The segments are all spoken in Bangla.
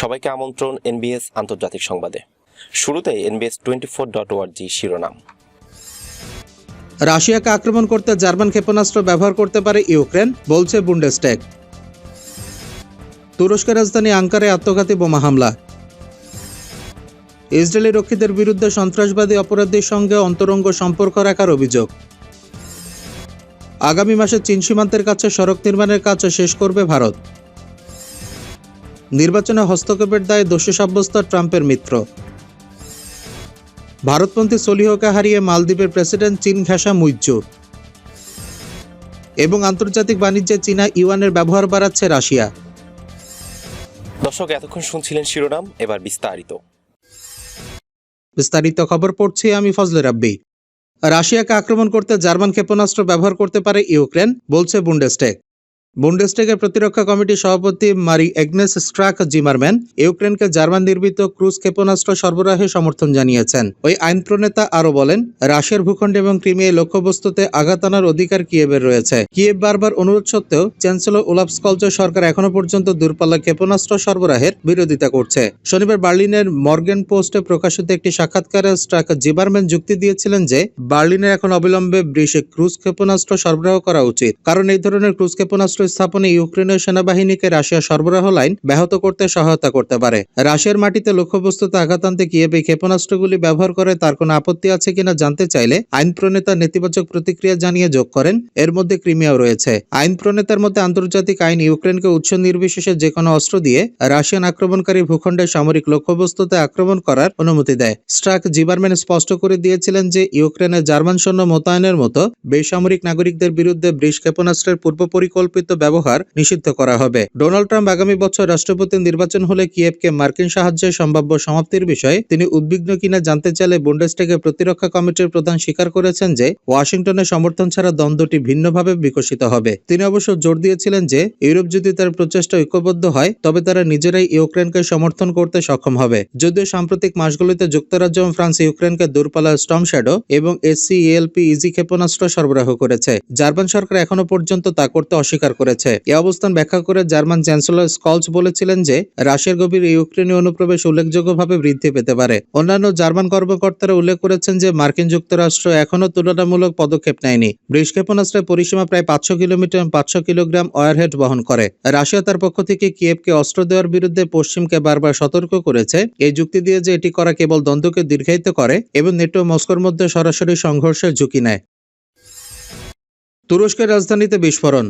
সবাইকে আমন্ত্রণ এনবিএস আন্তর্জাতিক সংবাদে। শুরুতেই এনবিএস টোয়েন্টি ফোর ডট ওয়ার্জি শিরোনাম। রাশিয়াকে আক্রমণ করতে জার্মান ক্ষেপণাস্ত্র ব্যবহার করতে পারে ইউক্রেন, বলছে বুন্ডেস্টেক। তুরস্কের রাজধানী আঙ্কারে আত্মঘাতী বোমা হামলা। ইসরায়েলি রক্ষীদের বিরুদ্ধে সন্ত্রাসবাদী অপরাধীর সঙ্গে অন্তরঙ্গ সম্পর্ক রাখার অভিযোগ। আগামী মাসে চীন সীমান্তের কাছে সড়ক নির্মাণের কাজ শেষ করবে ভারত। নির্বাচনে হস্তক্ষেপের দায়ে দোষী সাব্যস্ত ট্রাম্পের মিত্র। ভারতপন্থী সলিহকে হারিয়ে মালদ্বীপের প্রেসিডেন্ট চীন ঘেঁষা মুইজ্জু। এবং আন্তর্জাতিক বাণিজ্যে চীনা ইউয়ানের ব্যবহার বাড়াচ্ছে রাশিয়া। দর্শক এতক্ষণ শুনছিলেন শিরোনাম এবার বিস্তারিত। বিস্তারিত খবর পড়ছি আমি ফজলে রাব্বি। রাশিয়াকে আক্রমণ করতে জার্মান ক্ষেপণাস্ত্র ব্যবহার করতে পারে ইউক্রেন বলছে বুন্ডেস্টেক। বুন্ডেস্টেকের প্রতিরক্ষা কমিটির সভাপতি মারি এগনেস স্ট্রাক জিমারম্যান ইউক্রেনকে জার্মান নির্মিত ক্রুজ ক্ষেপণাস্ত্র সরবরাহে সমর্থন জানিয়েছেন। ওই আইন প্রণেতা আরও বলেন, রাশিয়ার ভূখণ্ড এবং ক্রিমিয়ায় লক্ষ্যবস্তুতে আঘাত আনার অধিকার কিয়েবের রয়েছে। কিয়েব বারবার অনুরোধ সত্ত্বেও চ্যান্সেলর ওলাফ স্কলজ সরকার এখনও পর্যন্ত দূরপাল্লা ক্ষেপণাস্ত্র সরবরাহের বিরোধিতা করছে। শনিবার বার্লিনের মর্গেন পোস্টে প্রকাশিত একটি সাক্ষাৎকারে স্ট্রাক জিমারম্যান যুক্তি দিয়েছিলেন যে, বার্লিনের এখন অবিলম্বে ব্রিসে ক্রুজ ক্ষেপণাস্ত্র সরবরাহ করা উচিত। কারণ এই ধরনের ক্রুজ ক্ষেপণাস্ত্র স্থাপনে ইউক্রেনের সেনাবাহিনীকে রাশিয়া সরবরাহ লাইন ব্যাহত করতে সহায়তা করতে পারে। রাশিয়ার মাটিতে লক্ষ্যবস্তুতে আঘাত আনতে কিয়েভ ক্ষেপণাস্ত্রগুলি ব্যবহার করে তার কোনো আপত্তি আছে কিনা জানতে চাইলে আইন প্রণেতা নেতিবাচক প্রতিক্রিয়া জানিয়ে যোগ করেন। এর মধ্যে ক্রিমিয়াও রয়েছে। আইন প্রণেতার মধ্যে আন্তর্জাতিক আইন ইউক্রেনকে উৎস নির্বিশেষে যে কোনো অস্ত্র দিয়ে রাশিয়ান আক্রমণকারী ভূখণ্ডে সামরিক লক্ষ্যবস্তুতে আক্রমণ করার অনুমতি দেয়। স্ট্রাক জিবারম্যান স্পষ্ট করে দিয়েছিলেন যে ইউক্রেনে জার্মান সৈন্য মোতায়েনের মতো বেসামরিক নাগরিকদের বিরুদ্ধে ব্রিস ক্ষেপণাস্ত্রের পূর্ব পরিকল্পিত ব্যবহার নিষিদ্ধ করা হবে। ডোনাল্ড ট্রাম্প আগামী বছর রাষ্ট্রপতি নির্বাচন হলে কিয়েভকে মার্কিন সাহায্যের সম্ভাব্য সমাপ্তির বিষয়ে তিনি উদ্বিগ্ন কিনা জানতে চাইলে বুন্ডেস্টেকে প্রতিরক্ষা কমিটির প্রধান স্বীকার করেছেন যে ওয়াশিংটনের সমর্থন ছাড়া দ্বন্দ্বটি ভিন্নভাবে বিকশিত হবে। তিনি অবশ্য জোর দিয়েছিলেন যে, ইউরোপ যদি তার প্রচেষ্টা ঐক্যবদ্ধ হয়, তবে তারা নিজেরাই ইউক্রেনকে সমর্থন করতে সক্ষম হবে। যদিও সাম্প্রতিক মাসগুলিতে যুক্তরাজ্য এবং ফ্রান্স ইউক্রেনকে দূরপাল্লা স্টম শ্যাডো এবং এসসিএলপি ইজি ক্ষেপণাস্ত্র সরবরাহ করেছে। জার্মান সরকার এখনও পর্যন্ত তা করতে অস্বীকার করেছে। এ অবস্থান ব্যাখ্যা করে জার্মান চ্যান্সেলর স্কলস বলেছিলেন যে, রাশিয়ার গভীর ইউক্রেনীয় অনুপ্রবেশ উল্লেখযোগ্যভাবে বৃদ্ধি পেতে পারে। অন্যান্য জার্মান কর্মকর্তারা উল্লেখ করেছেন যে, মার্কিন যুক্তরাষ্ট্র এখনও তুলনামূলক পদক্ষেপ নেয়নি। ব্রিজ ক্ষেপণাস্ত্রের পরিসীমা প্রায় পাঁচশো কিলোমিটার পাঁচশো কিলোগ্রাম ওয়ারহেড বহন করে। রাশিয়া তার পক্ষ থেকে কিয়েভকে অস্ত্র দেওয়ার বিরুদ্ধে পশ্চিমকে বারবার সতর্ক করেছে। এই যুক্তি দিয়ে যে, এটি করা কেবল দ্বন্দ্বকে দীর্ঘায়িত করে এবং নেটো মস্কোর মধ্যে সরাসরি সংঘর্ষের ঝুঁকি নেয়। তুরস্কের রাজধানীতে বিস্ফোরণ।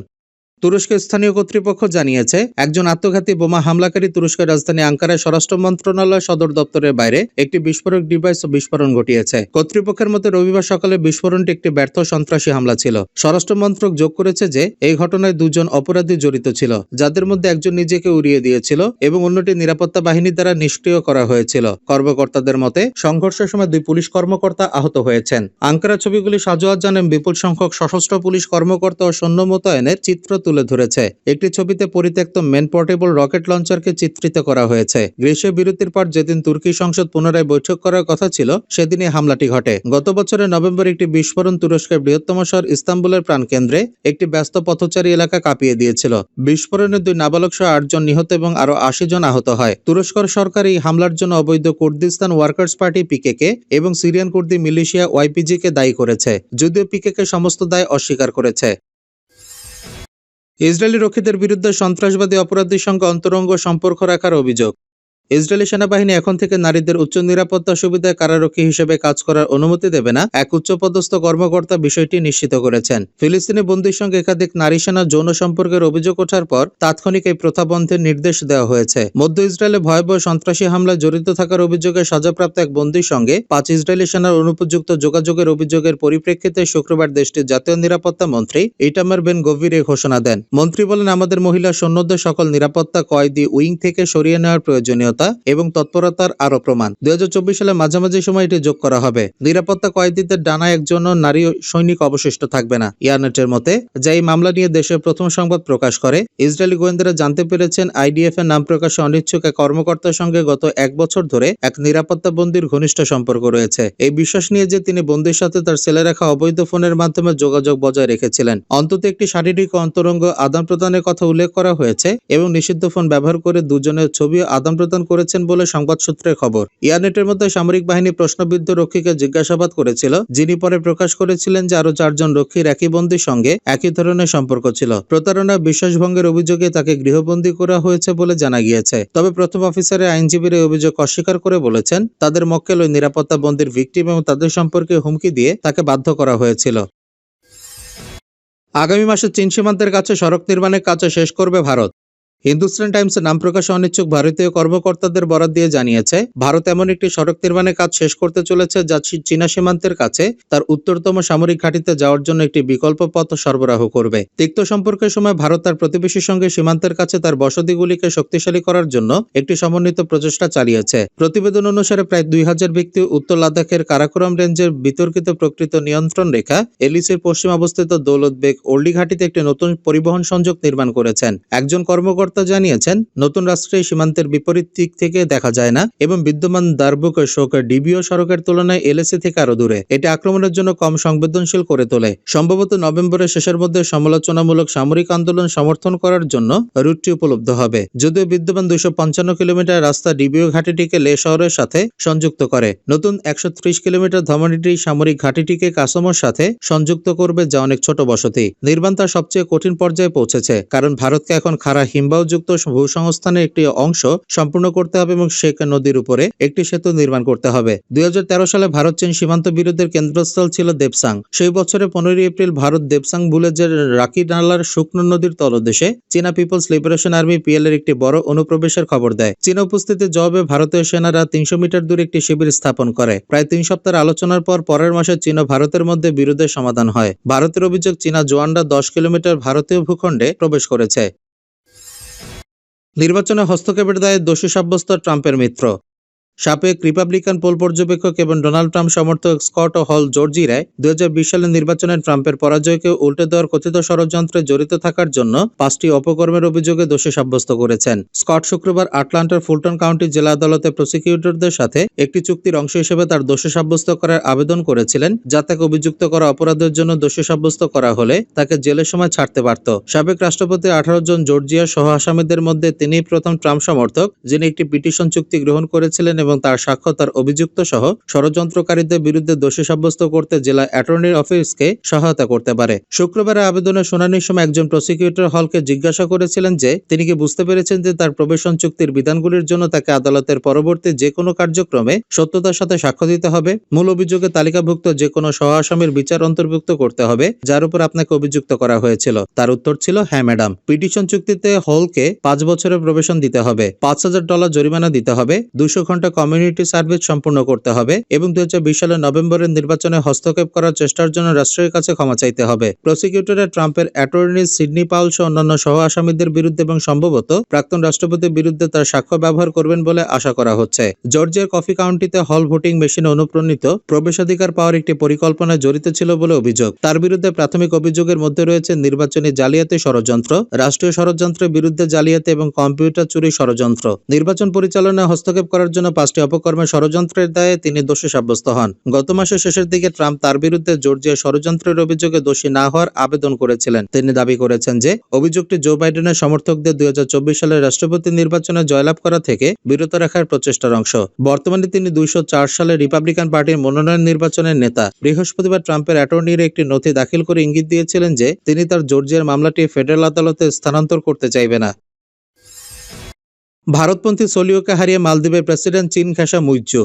তুরস্কের স্থানীয় কর্তৃপক্ষ জানিয়েছে, একজন আত্মঘাতী বোমা হামলাকারী তুরস্কের রাজধানী আঙ্কারায় স্বরাষ্ট্র মন্ত্রণালয় সদর দপ্তরের বাইরে একটি বিস্ফোরক ডিভাইস বিস্ফোরণ ঘটিয়েছে। কর্তৃপক্ষের মতে রবিবার সকালে বিস্ফোরণটি একটি ব্যর্থ সন্ত্রাসী হামলা ছিল। স্বরাষ্ট্র মন্ত্রক যোগ করেছে যে, এই ঘটনায় দুজন অপরাধী জড়িত ছিল, যাদের মধ্যে একজন নিজেকে উড়িয়ে দিয়েছিল এবং অন্যটি নিরাপত্তা বাহিনী দ্বারা নিষ্ক্রিয় করা হয়েছিল। কর্মকর্তাদের মতে, সংঘর্ষের সময় দুই পুলিশ কর্মকর্তা আহত হয়েছেন। আঙ্কারা ছবিগুলি সাজোয়াত জানেন বিপুল সংখ্যক সশস্ত্র পুলিশ কর্মকর্তা ও সৈন্য মোতায়েনের চিত্র তুলে ধরেছে। একটি ছবিতে পরিত্যক্ত মেন পোর্টেবল রকেট লঞ্চারকে চিত্রিত করা হয়েছে। গ্রীষ্ম বিরতির পর যেদিন তুর্কি সংসদ পুনরায় বৈঠক করার কথা ছিল, সেদিনই হামলাটি ঘটে। গত বছরের নভেম্বর একটি বিস্ফোরণ তুরস্কের বৃহত্তম শহর ইস্তাম্বুলের প্রাণকেন্দ্রে একটি ব্যস্ত পথচারী এলাকা কাঁপিয়ে দিয়েছিল। বিস্ফোরণে দুই নাবালক সহ আটজন নিহত এবং আরও আশি জন আহত হয়। তুরস্কর সরকার এই হামলার জন্য অবৈধ কুর্দিস্তান ওয়ার্কার্স পার্টি পিকেকে এবং সিরিয়ান কুর্দি মিলিশিয়া ওয়াইপিজি কে দায়ী করেছে, যদিও পিকেকে সমস্ত দায় অস্বীকার করেছে। ইসরায়েলি রক্ষীদের বিরুদ্ধে সন্ত্রাসবাদী অপরাধীর সঙ্গে অন্তরঙ্গ সম্পর্ক রাখার অভিযোগ। ইসরায়েলি সেনাবাহিনী এখন থেকে নারীদের উচ্চ নিরাপত্তা সুবিধায় কারারক্ষী হিসেবে কাজ করার অনুমতি দেবে না, এক উচ্চপদস্থ কর্মকর্তা বিষয়টি নিশ্চিত করেছেন। ফিলিস্তিনি বন্দীর সঙ্গে একাধিক নারী সেনা যৌন সম্পর্কের অভিযোগ ওঠার পর তাৎক্ষণিক এই প্রথা বন্ধের নির্দেশ দেওয়া হয়েছে। মধ্য ইসরায়েলে ভয়াবহ সন্ত্রাসী হামলায় জড়িত থাকার অভিযোগে সাজাপ্রাপ্ত এক বন্দীর সঙ্গে পাঁচ ইসরায়েলি সেনার অনুপযুক্ত যোগাযোগের অভিযোগের পরিপ্রেক্ষিতে শুক্রবার দেশটির জাতীয় নিরাপত্তা মন্ত্রী ইটামার বেন গভীর এই ঘোষণা দেন। মন্ত্রী বলেন, আমাদের মহিলা সৈন্যদের সকল নিরাপত্তা কয়েদি উইং থেকে সরিয়ে নেওয়ার প্রয়োজনীয়তা প্রয়োজনীয়তা এবং তৎপরতার আরও প্রমাণ। দুই হাজার চব্বিশ সালে মাঝামাঝি সময় এটি যোগ করা হবে। নিরাপত্তা কয়েদিদের ডানা একজনও নারী সৈনিক অবশিষ্ট থাকবে না। ইয়ারনেটের মতে যা এই মামলা নিয়ে দেশের প্রথম সংবাদ প্রকাশ করে, ইসরায়েলি গোয়েন্দারা জানতে পেরেছেন আইডিএফ এর নাম প্রকাশে অনিচ্ছুক এক কর্মকর্তার সঙ্গে গত এক বছর ধরে এক নিরাপত্তা বন্দির ঘনিষ্ঠ সম্পর্ক রয়েছে। এই বিশ্বাস নিয়ে যে তিনি বন্দির সাথে তার ছেলে রাখা অবৈধ ফোনের মাধ্যমে যোগাযোগ বজায় রেখেছিলেন। অন্তত একটি শারীরিক অন্তরঙ্গ আদান প্রদানের কথা উল্লেখ করা হয়েছে এবং নিষিদ্ধ ফোন ব্যবহার করে দুজনের ছবি আদান প্রদান করেছেন বলে সংবাদ সূত্রের খবর। ইয়ারনেটের মধ্যে সামরিক বাহিনী প্রশ্নবিদ্ধ রক্ষীকে জিজ্ঞাসাবাদ করেছিল, যিনি পরে প্রকাশ করেছিলেন যে আরও চারজন রক্ষীর একই বন্দির সঙ্গে একই ধরনের সম্পর্ক ছিল। প্রতারণা বিশ্বাসভঙ্গের অভিযোগে তাকে গৃহবন্দী করা হয়েছে বলে জানা গিয়েছে। তবে প্রথম অফিসারের আইনজীবীর এই অভিযোগ অস্বীকার করে বলেছেন, তাদের মক্কেল ওই নিরাপত্তা বন্দির ভিকটিম এবং তাদের সম্পর্কে হুমকি দিয়ে তাকে বাধ্য করা হয়েছিল। আগামী মাসে চীন সীমান্তের কাছে সড়ক নির্মাণের কাজও শেষ করবে ভারত। হিন্দুস্তান টাইমসের নাম প্রকাশে অনিচ্ছুক ভারতীয় কর্মকর্তাদের বরাদ দিয়ে জানিয়েছে, ভারত এমন একটি সড়ক নির্মাণের কাজ শেষ করতে চলেছে যা চীনা সীমান্তের কাছে তার উত্তরতম সামরিক ঘাঁটিতে যাওয়ার জন্য একটি বিকল্প পথ সরবরাহ করবে। তিক্ত সম্পর্কের সময় ভারত তার প্রতিবেশীর সঙ্গে সীমান্তের কাছে তার বসতিগুলিকে শক্তিশালী করার জন্য একটি সমন্বিত প্রচেষ্টা চালিয়েছে। প্রতিবেদন অনুসারে প্রায় দুই হাজার ব্যক্তি উত্তর লাদাখের কারাকোরাম রেঞ্জের বিতর্কিত প্রকৃত নিয়ন্ত্রণ রেখা, এলিসের পশ্চিম অবস্থিত দৌলত বেগ ওল্ডি ঘাটিতে একটি নতুন পরিবহন সংযোগ নির্মাণ করেছেন। একজন কর্মকর্তা জানিয়েছেন, নতুন রাষ্ট্রে সীমান্তের বিপরীত দিক থেকে দেখা যায় না এবং বিদ্যমান দারবুক শোক ডিবিও সড়কের তুলনায় এলএসি থেকে আরও দূরে। এটি আক্রমণের জন্য কম সংবেদনশীল করে তোলে। সম্ভবত নভেম্বরের শেষের মধ্যে সমালোচনামূলক সামরিক আন্দোলন সমর্থন করার জন্য রুটটি উপলব্ধ হবে। যদিও বিদ্যমান দুইশো পঞ্চান্ন কিলোমিটার রাস্তা ডিবিও ঘাটিটিকে লে শহরের সাথে সংযুক্ত করে। নতুন একশো ত্রিশ কিলোমিটার ধমনীটি সামরিক ঘাটিটিকে কাসমোর সাথে সংযুক্ত করবে যা অনেক ছোট বসতি। নির্মাণ তার সবচেয়ে কঠিন পর্যায়ে পৌঁছেছে, কারণ ভারতকে এখন খাড়া হিমবাহযুক্ত ভূসংস্থানের একটি অংশ সম্পূর্ণ করতে হবে এবং শেখ নদীর উপরে একটি সেতু নির্মাণ করতে হবে। দুই হাজার তেরো সালে ভারত চীন সীমান্ত বিরোধের কেন্দ্রস্থল ছিল দেবসাং। সেই বছরে পনেরোই এপ্রিল ভারত দেবসাং ভিলেজের রাকি নালার শুকনো নদীর তলদেশে চীনা পিপলস লিবারেশন আর্মি পিএল এর একটি বড় অনুপ্রবেশের খবর দেয়। চীনা উপস্থিতির জবাবে ভারতীয় সেনারা তিনশো মিটার দূরে একটি শিবির স্থাপন করে। প্রায় তিন সপ্তাহের আলোচনার পর পরের মাসে চীন ও ভারতের মধ্যে বিরোধের সমাধান হয়। ভারতের অভিযোগ, চীনা জওয়ানরা দশ কিলোমিটার ভারতীয় ভূখণ্ডে প্রবেশ করেছে। নির্বাচনে হস্তক্ষেপের দায়ে দোষী সাব্যস্ত ট্রাম্পের মিত্র। সাবেক রিপাবলিকান পোল পর্যবেক্ষক এবং ডোনাল্ড ট্রাম্প সমর্থক স্কট হল জর্জি রায় দুই সালের নির্বাচনে ট্রাম্পের পরাজয়কে উল্টে দেওয়ার কথিত ষড়যন্ত্রে জড়িত থাকার জন্য পাঁচটি অপকর্মের অভিযোগে দোষী সাব্যস্ত করেছেন। স্কট শুক্রবার আটলান্টার ফুলটন কাউন্টি জেলা আদালতে প্রসিকিউটরদের সাথে একটি চুক্তির অংশ হিসেবে তার দোষী সাব্যস্ত করার আবেদন করেছিলেন, যা তাকে অভিযুক্ত করা অপরাধের জন্য দোষী সাব্যস্ত করা হলে তাকে জেলের সময় ছাড়তে পারত। সাবেক রাষ্ট্রপতি আঠারো জন জর্জিয়া সহ আসামিদের মধ্যে তিনিই প্রথম ট্রাম্প সমর্থক, যিনি একটি পিটিশন চুক্তি গ্রহণ করেছিলেন এবং তার সাক্ষ্য তার অভিযুক্ত সহ ষড়যন্ত্রকারীদের বিরুদ্ধে দোষী সাব্যস্ত করতে জেলা অ্যাটর্নির অফিসকে সহায়তা করতে পারে। শুক্রবারের আবেদনের শুনানির সময় একজন প্রসিকিউটর হলকে জিজ্ঞাসা করেছিলেন যে, তিনি কি বুঝতে পেরেছেন যে তার প্রবেশন চুক্তির বিধানগুলির জন্য তাকে আদালতের পরবর্তী যে কোনো কার্যক্রমে সত্যতার সাথে সাক্ষ্য দিতে হবে? মূল অভিযোগে তালিকাভুক্ত যে কোনো সহ আসামির বিচার অন্তর্ভুক্ত করতে হবে, যার উপর আপনাকে অভিযুক্ত করা হয়েছিল। তার উত্তর ছিল হ্যাঁ ম্যাডাম। পিটিশন চুক্তিতে হলকে পাঁচ বছরের প্রবেশন দিতে হবে। পাঁচ হাজার ডলার জরিমানা দিতে হবে। দুশো ঘণ্টা কমিউনিটি সার্ভিস সম্পূর্ণ করতে হবে এবং দু হাজার বিশ সালের নভেম্বরের নির্বাচনে হস্তক্ষেপ করার চেষ্টার জন্য রাষ্ট্রের কাছে ক্ষমা চাইতে হবে। প্রসিকিউটরের ট্রাম্পের অ্যাটর্নি সিডনি পাউল সহ অন্যান্য সহ আসামিদের বিরুদ্ধে এবং সম্ভবত প্রাক্তন রাষ্ট্রপতির বিরুদ্ধে তার সাক্ষ্য ব্যবহার করবেন বলে আশা করা হচ্ছে। জর্জিয়ার কফি কাউন্টিতে হল ভোটিং মেশিনে অনুপ্রাণিত প্রবেশাধিকার পাওয়ার একটি পরিকল্পনায় জড়িত ছিল বলে অভিযোগ। তার বিরুদ্ধে প্রাথমিক অভিযোগের মধ্যে রয়েছে নির্বাচনী জালিয়াতি ষড়যন্ত্র, রাষ্ট্রীয় ষড়যন্ত্রের বিরুদ্ধে জালিয়াতি এবং কম্পিউটার চুরি ষড়যন্ত্র। নির্বাচন পরিচালনায় হস্তক্ষেপ করার জন্য পাঁচটি অপকর্মের ষড়যন্ত্রের দায়ে তিনি দোষী সাব্যস্ত হন। গত মাসের শেষের দিকে ট্রাম্প তার বিরুদ্ধে জর্জিয়া ষড়যন্ত্রের অভিযোগে দোষী না হওয়ার আবেদন করেছিলেন। তিনি দাবি করেছেন যে, অভিযোগটি জো বাইডেনের সমর্থকদের দুই হাজার চব্বিশ সালের রাষ্ট্রপতি নির্বাচনে জয়লাভ করা থেকে বিরত রাখার প্রচেষ্টার অংশ। বর্তমানে তিনি দুইশ চার সালে রিপাবলিকান পার্টির মনোনয়ন নির্বাচনের নেতা। বৃহস্পতিবার ট্রাম্পের অ্যাটর্নির একটি নথি দাখিল করে ইঙ্গিত দিয়েছিলেন যে, তিনি তার জর্জিয়ার মামলাটি ফেডারেল আদালতে স্থানান্তর করতে চাইবে না। ভারতপন্থী সোলিওকে হারিয়ে মালদ্বীপের প্রেসিডেন্ট চীন ঘেঁষা মুইজ্জু।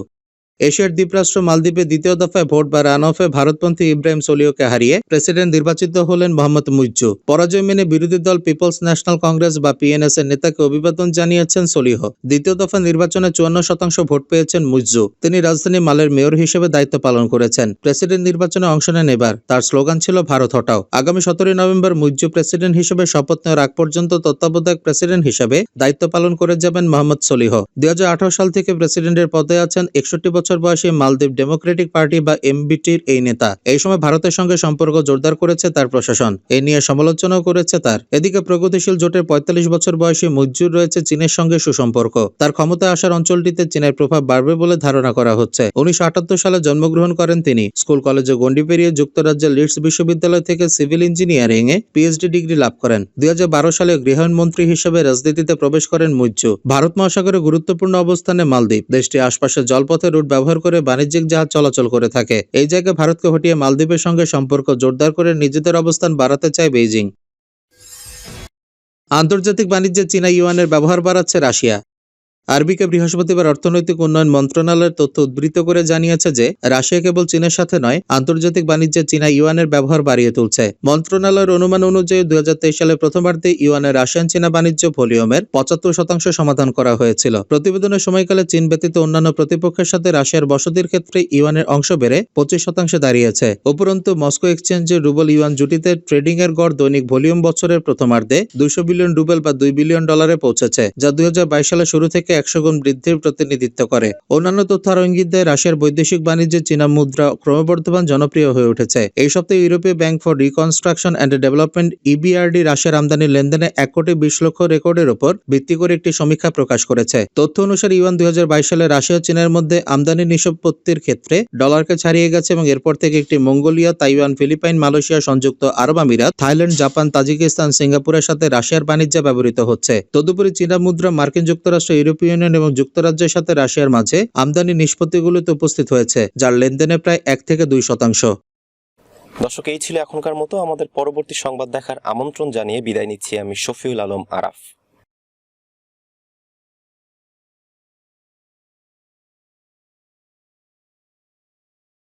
এশিয়ার দ্বীপরাষ্ট্র মালদ্বীপে দ্বিতীয় দফায় ভোট বা রান অফে ভারতপন্থী ইব্রাহিম সোলিওকে হারিয়ে প্রেসিডেন্ট নির্বাচিত হলেন মোহাম্মদ মুইজ্জু। পরাজয় মেনে বিরোধী দল পিপলস ন্যাশনাল কংগ্রেস বা পিএনএস এর নেতাকে অভিবাদন জানিয়েছেন সলিহ। দ্বিতীয় দফা নির্বাচনে চুয়ান্ন শতাংশ ভোট পেয়েছেন মুইজ্জু। তিনি রাজধানী মালের মেয়র হিসেবে দায়িত্ব পালন করেছেন। প্রেসিডেন্ট নির্বাচনে অংশ নেন এবার। তার স্লোগান ছিল, ভারত হটাও। আগামী সতেরোই নভেম্বর মুইজ্জু প্রেসিডেন্ট হিসেবে শপথ নেওয়ার আগ পর্যন্ত তত্ত্বাবধায়ক প্রেসিডেন্ট হিসেবে দায়িত্ব পালন করে যাবেন মোহাম্মদ সলিহ। দুই হাজার আঠারো সাল থেকে প্রেসিডেন্টের পদে আছেন একষট্টি বছর বয়সী মালদ্বীপ ডেমোক্রেটিক পার্টি বা এমবিটির এই নেতা। এই সময় ভারতের সঙ্গে সম্পর্ক জোরদার করেছে তার প্রশাসন। এ নিয়ে সমালোচনাও করেছে তার। এদিকে প্রগতিশীল জোটের পঁয়তাল্লিশ বছর বয়সী মজুর রয়েছে চীনের সঙ্গে সুসম্পর্ক। তার ক্ষমতায় আসার অঞ্চলটিতে চীনের প্রভাব বাড়বে বলে ধারণা করা হচ্ছে। উনিশশো সালে জন্মগ্রহণ করেন তিনি। স্কুল, কলেজে গণ্ডি পেরিয়ে যুক্তরাজ্যের লিডস বিশ্ববিদ্যালয় থেকে সিভিল ইঞ্জিনিয়ারিং এ পিএইচডি ডিগ্রি লাভ করেন। দুই হাজার বারো সালে গৃহায়ণ মন্ত্রী হিসেবে রাজনীতিতে প্রবেশ করেন মুজ্জু। ভারত মহাসাগরে গুরুত্বপূর্ণ অবস্থানে মালদ্বীপ। দেশটি আশপাশের জলপথে রুট ব্যবহার করে বাণিজ্যিক জাহাজ চলাচল করে থাকে। এই জায়গায় ভারতকে হটিয়ে মালদ্বীপের সঙ্গে সম্পর্ক জোরদার করে নিজেদের অবস্থান বাড়াতে চায় বেইজিং। আন্তর্জাতিক বাণিজ্যে চীনা ইউয়ানের ব্যবহার বাড়াচ্ছে রাশিয়া। আরবিকে বৃহস্পতিবার অর্থনৈতিক উন্নয়ন মন্ত্রণালয়ের তথ্য উদ্ধৃত করে জানিয়েছে যে, রাশিয়া কেবল চীনের সাথে নয়, আন্তর্জাতিক বাণিজ্যে চীনা ইউয়ানের ব্যবহার বাড়িয়ে তুলছে। মন্ত্রণালয়ের অনুমান অনুযায়ী দুই হাজার তেইশ সালে প্রথমার্ধে ইউয়ানের রাশিয়ান চীনা বাণিজ্য ভলিউমের পঁচাত্তর শতাংশ সমাধান করা হয়েছিল। প্রতিবেদনের সময়কালে চীন ব্যতীত অন্যান্য প্রতিপক্ষের সাথে রাশিয়ার বসতির ক্ষেত্রে ইউয়ানের অংশ বেড়ে পঁচিশ শতাংশে দাঁড়িয়েছে। উপরন্তু, মস্কো এক্সচেঞ্জে রুবল ইউয়ান জুটিতে ট্রেডিং এর গড় দৈনিক ভলিউম বছরের প্রথমার্ধে দুইশো বিলিয়ন রুবেল বা দুই বিলিয়ন ডলারে পৌঁছেছে, যা দুই সালে শুরু থেকে একশো গুণ বৃদ্ধির প্রতিনিধিত্ব করে। অন্যান্য তথ্য আরও ইঙ্গিত দেয়, রাশিয়ার বৈদেশিক বাণিজ্যে চীনা মুদ্রা ক্রমবর্ধমান জনপ্রিয় হয়ে উঠেছে। এই সপ্তাহে ইউরোপীয় bank for reconstruction and development, EBRD, রাশিয়ার আমদানি লেনদেনে এক কোটি বিশ লক্ষ রেকর্ডের উপর ভিত্তি করে একটি সমীক্ষা প্রকাশ করেছে। তথ্য অনুসারে ইউয়ান দুই সালে রাশিয়া চীনের মধ্যে আমদানি নিষ্পত্তির ক্ষেত্রে ডলারকে ছাড়িয়ে গেছে এবং এরপর থেকে একটি মঙ্গোলিয়া, তাইওয়ান, ফিলিপাইন, মালয়েশিয়া, সংযুক্ত আরব আমিরাত, থাইল্যান্ড, জাপান, তাজিকিস্তান, সিঙ্গাপুরের সাথে রাশিয়ার বাণিজ্য ব্যবহৃত হচ্ছে। তদুপরি চীনা মুদ্রা, মার্কিন যুক্তরাষ্ট্র ইউনিয়ন এবং যুক্তরাজ্যের সাথে রাশিয়ার মাঝে আমদানি নিষ্পত্তিগুলোতে উপস্থিত হয়েছে, যার লেনদেনে প্রায় এক থেকে দুই শতাংশ। দর্শক, এই ছিল এখনকার মতো। আমাদের পরবর্তী সংবাদ দেখার আমন্ত্রণ জানিয়ে বিদায় নিচ্ছি আমি শফিউল আলম আরাফ।